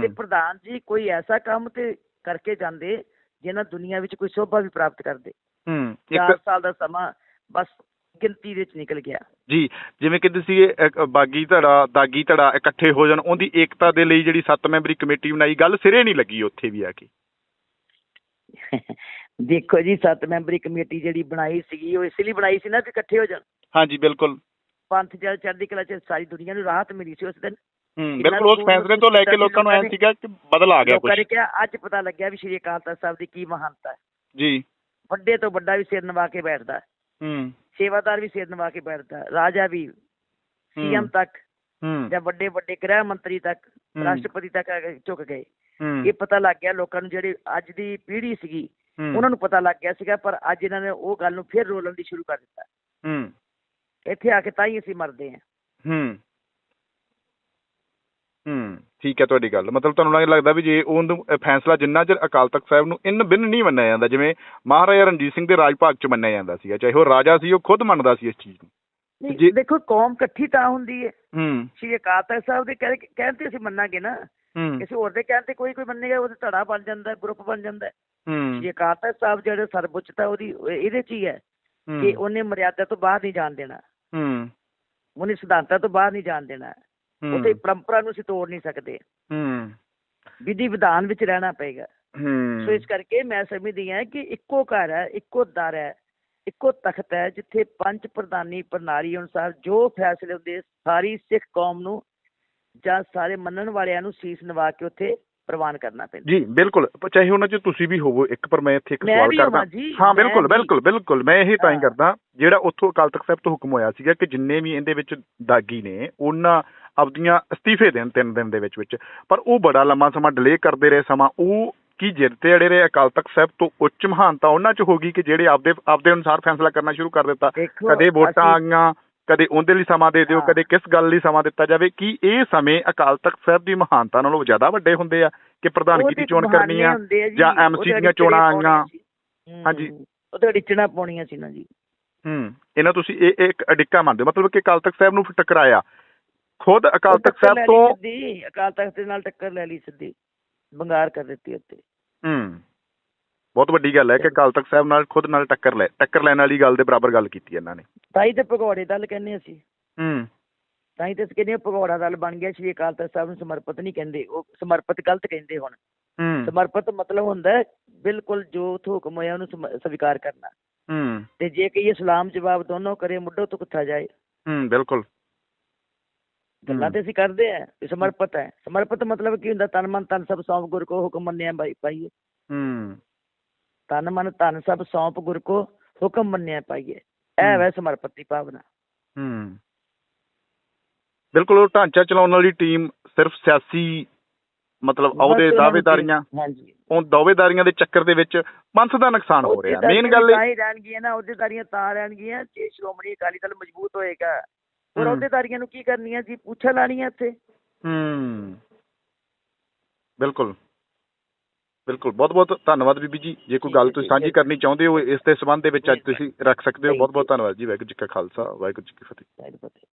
ਤੇ ਪ੍ਰਧਾਨ ਜੀ ਕੋਈ ਐਸਾ ਕੰਮ ਤੇ ਕਰਕੇ ਜਾਂਦੇ ਜਿਹਨਾਂ ਦੁਨੀਆ ਵਿੱਚ ਕੋਈ ਸ਼ੋਭਾ ਵੀ ਪ੍ਰਾਪਤ ਕਰਦੇ। ਹੂੰ ਚਾਰ ਇੱਕ ਸਾਲ ਦਾ ਸਮਾਂ ਬਸ ਗਿਣਤੀ ਵਿੱਚ ਨਿਕਲ ਗਿਆ। ਜੀ ਜਿਵੇਂ ਕਿ ਤੁਸੀਂ ਬਾਗੀ ਧੜਾ ਦਾਗੀ ਧੜਾ ਇਕੱਠੇ ਹੋ ਜਾਣ ਉਹਦੀ ਏਕਤਾ ਦੇ ਲਈ ਜਿਹੜੀ ਸੱਤ ਮੈਂਬਰੀ ਕਮੇਟੀ ਬਣਾਈ ਗੱਲ ਸਿਰੇ ਨਹੀਂ ਲੱਗੀ ਉੱਥੇ ਵੀ ਆ ਕੇ। ਦੇਖੋ ਜੀ ਸੱਤ ਮੈਂਬਰੀ ਕਮੇਟੀ ਜਿਹੜੀ ਬਣਾਈ ਸੀਗੀ ਉਹ ਇਸ ਲਈ ਬਣਾਈ ਸੀ ਨਾ ਕਿ ਇਕੱਠੇ ਹੋ ਜਾਣ। ਹਾਂਜੀ ਬਿਲਕੁਲ। ਪੰਥ ਜਲ ਚੜ੍ਹਦੀ ਕਲਾ ਚ ਸਾਰੀ ਦੁਨੀਆ ਨੂੰ ਰਾਹਤ ਮਿਲੀ ਸੀ ਉਸ ਦਿਨ ਹੂੰ ਬਿਲਕੁਲ ਉਸ ਫੈਸਲੇ ਤੋਂ ਲੈ ਕੇ ਲੋਕਾਂ ਨੂੰ ਐਂ ਸੀਗਾ ਕਿ ਬਦਲ ਆ ਗਿਆ ਕੁਝ ਲੋਕਾਂ ਨੇ ਕਿਹਾ ਅੱਜ ਪਤਾ ਲੱਗਿਆ ਵੀ ਸ਼੍ਰੀ ਅਕਾਲ ਤਖਤ ਸਾਹਿਬ ਦੀ ਕੀ ਮਹਾਨਤਾ ਹੈ। ਜੀ। ਵੱਡੇ ਤੋਂ ਵੱਡਾ ਵੀ ਸਿਰ ਨਵਾ ਕੇ ਬੈਠਦਾ ਹੂੰ। ਸੇਵਾਦਾਰ ਵੀ ਸਿਰ ਨਵਾ ਕੇ ਬੈਠਦਾ ਰਾਜਾ ਵੀ ਸੀਐਮ ਤੱਕ ਹੂੰ। ਜਾਂ ਵੱਡੇ ਵੱਡੇ ਗ੍ਰਹਿ ਮੰਤਰੀ ਤੱਕ ਰਾਸ਼ਟਰਪਤੀ ਤੱਕ ਝੁਕ ਗਏ। ਇਹ ਪਤਾ ਲੱਗ ਗਿਆ ਲੋਕਾਂ ਨੂੰ ਜਿਹੜੀ ਅੱਜ ਦੀ ਪੀੜ੍ਹੀ ਸੀਗੀ ਉਹਨਾਂ ਨੂੰ ਪਤਾ ਲੱਗ ਗਿਆ ਸੀਗਾ ਪਰ ਅੱਜ ਇਹਨਾਂ ਨੇ ਉਹ ਗੱਲ ਨੂੰ ਫਿਰ ਰੋਲਣ ਦੀ ਸ਼ੁਰੂ ਕਰ ਦਿੱਤਾ। ਹੂੰ। ਇੱਥੇ ਆ ਕੇ ਤਾਂ ਹੀ ਅਸੀਂ ਮਰਦੇ ਹੂੰ। ਹੂੰ। ਠੀਕ ਹੈ ਤੁਹਾਡੀ ਗੱਲ। ਮਤਲਬ ਤੁਹਾਨੂੰ ਲੱਗ- ਲੱਗਦਾ ਵੀ ਜੇ ਉਹਨੂੰ ਫੈਸਲਾ ਜਿੰਨਾ ਚਿਰ ਅਕਾਲ ਤਖਤ ਸਾਹਿਬ ਨੂੰ ਇਨ ਬਿਨ ਨਹੀਂ ਮੰਨਿਆ ਜਾਂਦਾ ਜਿਵੇਂ ਮਹਾਰਾਜਾ ਰਣਜੀਤ ਸਿੰਘ ਦੇ ਰਾਜ ਭਾਗ ਚ ਮੰਨਿਆ ਜਾਂਦਾ ਸੀਗਾ ਚਾਹੇ ਉਹ ਰਾਜਾ ਸੀ ਉਹ ਖੁਦ ਮੰਨਦਾ ਸੀ ਇਸ ਚੀਜ਼ ਨੂੰ। ਨਹੀਂ, ਦੇਖੋ ਕੌਮ ਇਕੱਠੀ ਤਾਂ ਹੁੰਦੀ ਹੈ। ਹੂੰ। ਸ਼੍ਰੀ ਅਕਾਲ ਤਖਤ ਸਾਹਿਬ ਦੇ ਕਹਿ- ਕਹਿਣ ਤੇ ਅਸੀਂ ਮੰਨਾਂਗੇ ਨਾ। ਕਿਸੇ ਹੋਰ ਦੇ ਕਹਿਣ ਤੇ ਕੋਈ ਕੋਈ ਮੰਨੇਗਾ ਉਹਦੇ ਧੜਾ ਬਣ ਜਾਂਦਾ ਗਰੁੱਪ ਬਣ ਜਾਂਦਾ। ਹੈ। ਸ਼੍ਰੀ ਅਕਾਲ ਤਖਤ ਸਾਹਿਬ ਜਿਹੜੇ ਸਰਵਉੱਚਤਾ ਉਹਦੀ ਉਹ ਇਹਦੇ 'ਚ ਹੀ ਹੈ। ਕਿ ਉਹਨੇ ਮਰਿਆਦਾ ਤੋਂ ਬਾਹਰ ਨਹੀਂ ਜਾਣ ਦੇਣਾ। ਹੂੰ। ਉਹਨੇ ਸਿਧਾਂਤਾਂ ਤੋਂ ਬਾਹਰ ਨਹੀਂ ਜਾਣ ਦੇਣਾ। ਉਹਦੇ ਪਰੰਪਰਾ ਨੂੰ ਅਸੀਂ ਤੋੜ ਨਹੀਂ ਸਕਦੇ। ਹੂੰ। ਵਿਧੀ ਵਿਧਾਨ ਵਿੱਚ ਰਹਿਣਾ ਪਏਗਾ। ਸੋ ਇਸ ਹੂੰ ਕਰਕੇ ਮੈਂ ਸਮਝਦੀ ਹਾਂ ਕਿ ਇੱਕੋ ਘਰ ਹੈ ਇੱਕੋ ਦਰ ਹੈ ਇੱਕੋ ਤਖਤ ਹੈ ਜਿੱਥੇ ਪੰਜ ਪ੍ਰਧਾਨੀ ਪ੍ਰਣਾਲੀ ਅਨੁਸਾਰ ਜੋ ਫੈਸਲੇ ਹੁੰਦੇ ਸਾਰੀ ਸਿੱਖ ਕੌਮ ਨੂੰ ਜਾਂ ਸਾਰੇ ਮੰਨਣ ਵਾਲਿਆਂ ਨੂੰ ਸੀਸ ਨਵਾ ਕੇ ਉੱਥੇ ਪ੍ਰਵਾਨ ਕਰਨਾ ਪੈਂਦਾ। ਜੀ ਬਿਲਕੁਲ। ਚਾਹੇ ਉਹਨਾਂ ਚ ਤੁਸੀਂ ਵੀ ਹੋਵੋ ਇੱਕ ਪਰ ਮੈਂ ਇੱਥੇ ਇੱਕ ਸਵਾਲ ਕਰਦਾ। ਹਾਂ ਬਿਲਕੁਲ। ਬਿਲਕੁਲ ਬਿਲਕੁਲ ਮੈਂ ਇਹ ਤਾਂ ਹੀ ਹਾਂ। ਕਰਦਾ ਜਿਹੜਾ ਉੱਥੋਂ ਅਕਾਲ ਤਖਤ ਸਾਹਿਬ ਤੋਂ ਹੁਕਮ ਹੋਇਆ ਸੀਗਾ ਕਿ ਜਿੰਨੇ ਵੀ ਇਹਦੇ ਵਿੱਚ ਦਾਗੀ ਨੇ ਉਹਨਾਂ ਆਪਦੀਆਂ ਅਸਤੀਫੇ ਦੇਣ ਤਿੰਨ ਦਿਨ ਦੇ ਵਿੱਚ ਵਿੱਚ। ਪਰ ਉਹ ਬੜਾ ਲੰਮਾ ਸਮਾਂ ਡਿਲੇ ਕਰਦੇ ਰਹੇ ਸਮਾਂ। ਉਹ ਕੀ ਜਿੱਦ ਤੇ ਅੜੇ ਰਹੇ ਅਕਾਲ ਤਖਤ ਸਾਹਿਬ ਤੋਂ ਉੱਚ ਮਹਾਨਤਾ ਉਹਨਾਂ ਚ ਹੋ ਗਈ ਕਿ ਜਿਹੜੇ ਆਪਦੇ ਆਪਦੇ ਅਨੁਸਾਰ ਫੈਸਲਾ ਕਰਨਾ ਸ਼ੁਰੂ ਕਰ ਦਿੱਤਾ। ਕਦੇ ਵੋਟਾਂ ਆਈਆਂ ਕਦੇ ਉਹਦੇ ਲਈ ਸਮਾਂ ਦੇ ਦਿਓ। ਕਦੇ ਕਿਸ ਗੱਲ ਲਈ ਸਮਾਂ ਦਿੱਤਾ ਜਾਵੇ ਕੀ ਇਹ ਸਮੇਂ ਅਕਾਲ ਤਖਤ ਸਾਹਿਬ ਦੀ ਮਹਾਨਤਾ ਨਾਲੋਂ ਜ਼ਿਆਦਾ ਵੱਡੇ ਹੁੰਦੇ ਆ ਕਿ ਪ੍ਰਧਾਨਗੀ ਦੀ ਚੋਣ ਕਰਨੀ ਆ ਜੀ, ਐਮਸੀ ਦੀਆਂ ਚੋਣਾਂ ਆਈਆਂ। ਹਾਂਜੀ। ਉਹ ਤੇ ਪਾਉਣੀਆਂ ਸੀ ਨਾ ਜੀ। ਹੂੰ। ਇਹਨਾਂ ਤੁਸੀਂ ਇਹ ਇੱਕ ਅਡਿੱਕਾ ਮੰਨਦੇ ਹੋ। ਮਤਲਬ ਕਿ ਅਕਾਲ ਤਖਤ ਸਾਹਿਬ ਨੂੰ ਫਿਰ ਟਕਰਾਇਆ। ਖੁਦ ਅਕਾਲ ਤਖਤ ਸਾਹਿਬ ਤੋਂ ਸਿੱਧੀ, ਅਕਾਲ ਤਖਤ ਦੇ ਨਾਲ ਟੱਕਰ ਲੈ ਲਈ ਸਿੱਧੀ ਬੰਗਾਰ ਕਰ ਦਿੱਤੀ ਉੱਤੇ ਹੂੰ ਬਹੁਤ ਵੱਡੀ ਗੱਲ ਹੈ ਕਿ ਅਕਾਲ ਤਖਤ ਸਾਹਿਬ ਨਾਲ ਖੁਦ ਨਾਲ ਟੱਕਰ ਲੈ ਟੱਕਰ ਲੈਣ ਵਾਲੀ ਗੱਲ ਦੇ ਬਰਾਬਰ ਗੱਲ ਕੀਤੀ ਇਹਨਾਂ ਨੇ। ਤਾਂ ਹੀ ਤੇ ਭਗੌੜੇ ਦਲ ਕਹਿੰਦੇ ਅਸੀਂ। ਹੂੰ। ਤਾਂ ਹੀ ਤੇ ਕਹਿੰਦੇ ਭਗੌੜਾ ਦਲ ਬਣ ਗਿਆ ਸ਼੍ਰੀ ਅਕਾਲ ਤਖਤ ਸਾਹਿਬ ਨੂੰ ਸਮਰਪਿਤ ਨਹੀਂ ਕਹਿੰਦੇ ਉਹ ਸਮਰਪਿਤ ਗਲਤ ਕਹਿੰਦੇ ਹੁਣ। ਹੂੰ। ਸਮਰਪਿਤ ਮਤਲਬ ਹੁੰਦਾ ਬਿਲਕੁਲ ਜੋ ਹੁਕਮ ਹੋਇਆ ਉਹਨੂੰ ਸਵੀਕਾਰ ਕਰਨਾ। ਹੂੰ। ਤੇ ਜੇ ਕਹੀਏ ਸਲਾਮ ਜਵਾਬ ਦੋਨੋਂ ਕਰੇ ਮੁੱਢੋਂ ਤੋਂ ਕਿੱਥਾ ਜਾਏ। ਹੂੰ ਬਿਲਕੁਲ। ਗੱਲਾਂ ਤੇ ਅਸੀਂ ਕਰਦੇ ਆ ਸਮਰਪਿਤ ਹੈ। ਸਮਰਪਿਤ ਮਤਲਬ ਕੀ ਹੁੰਦਾ? ਤਨ ਮਨ ਤਨ ਸਭ ਸੌਂਪ ਗੁਰ ਕੋ ਹੁਕਮ ਮੰਨਿਆ ਬਾਈ ਪਾਈਏ ਹੂੰ। ਤਨ ਮਨ ਤਨ ਸਭ ਸੌਂਪ ਗੁਰ ਕੋ ਹੁਕਮ ਮੰਨਿਆ ਪਾਈਏ ਇਹ। ਵੈ ਸਮਰਪਿਤ ਦੀ ਭਾਵਨਾ। ਹੂੰ। ਬਿਲਕੁਲ ਉਹ ਢਾਂਚਾ ਚਲਾਉਣ ਵਾਲੀ ਟੀਮ ਸਿਰਫ ਸਿਆਸੀ ਮਤਲਬ ਅਹੁਦੇ ਦਾਅਵੇਦਾਰੀਆਂ ਹਾਂਜੀ। ਉਹ ਦਾਅਵੇਦਾਰੀਆਂ ਦੇ ਚੱਕਰ ਦੇ ਵਿੱਚ ਪੰਥ ਦਾ ਨੁਕਸਾਨ ਹੋ ਰਿਹਾ। ਮੇਨ ਗੱਲ ਇਹ ਤਾਂ ਹੀ ਰਹਿਣਗੀਆਂ ਨਾ ਅਹੁਦੇਦਾਰੀਆਂ ਤਾਂ ਰਹਿਣਗੀਆਂ। ਜੇ ਸ਼੍ਰੋਮਣੀ ਅਕਾਲੀ ਦਲ ਮਜ਼ਬੂਤ ਹੋਏਗਾ ਔਰ ਹੂੰ। ਅਹੁਦੇਦਾਰੀਆਂ ਨੂੰ ਕੀ ਕਰਨੀਆਂ ਜੀ? ਪੁੱਛਾ ਲਾਣੀਆਂ ਇੱਥੇ? ਹੂੰ। ਬਿਲਕੁਲ। ਬਿਲਕੁਲ। ਬਹੁਤ ਬਹੁਤ ਧੰਨਵਾਦ ਬੀਬੀ ਜੀ। ਜੇ ਕੋਈ ਗੱਲ ਤੁਸੀਂ। ਸਾਂਝੀ ਕਰਨੀ ਚਾਹੁੰਦੇ ਹੋ ਇਸ ਦੇ ਸੰਬੰਧ ਦੇ ਵਿੱਚ ਅੱਜ। ਤੁਸੀਂ ਰੱਖ ਸਕਦੇ ਹੋ। ਬਹੁਤ ਬਹੁਤ. ਧੰਨਵਾਦ ਜੀ। ਵਾਹਿਗੁਰੂ ਜੀ ਕਾ ਖਾਲਸਾ ਵਾਹਿਗੁਰੂ ਜੀ ਕੀ ਫਤਿਹ।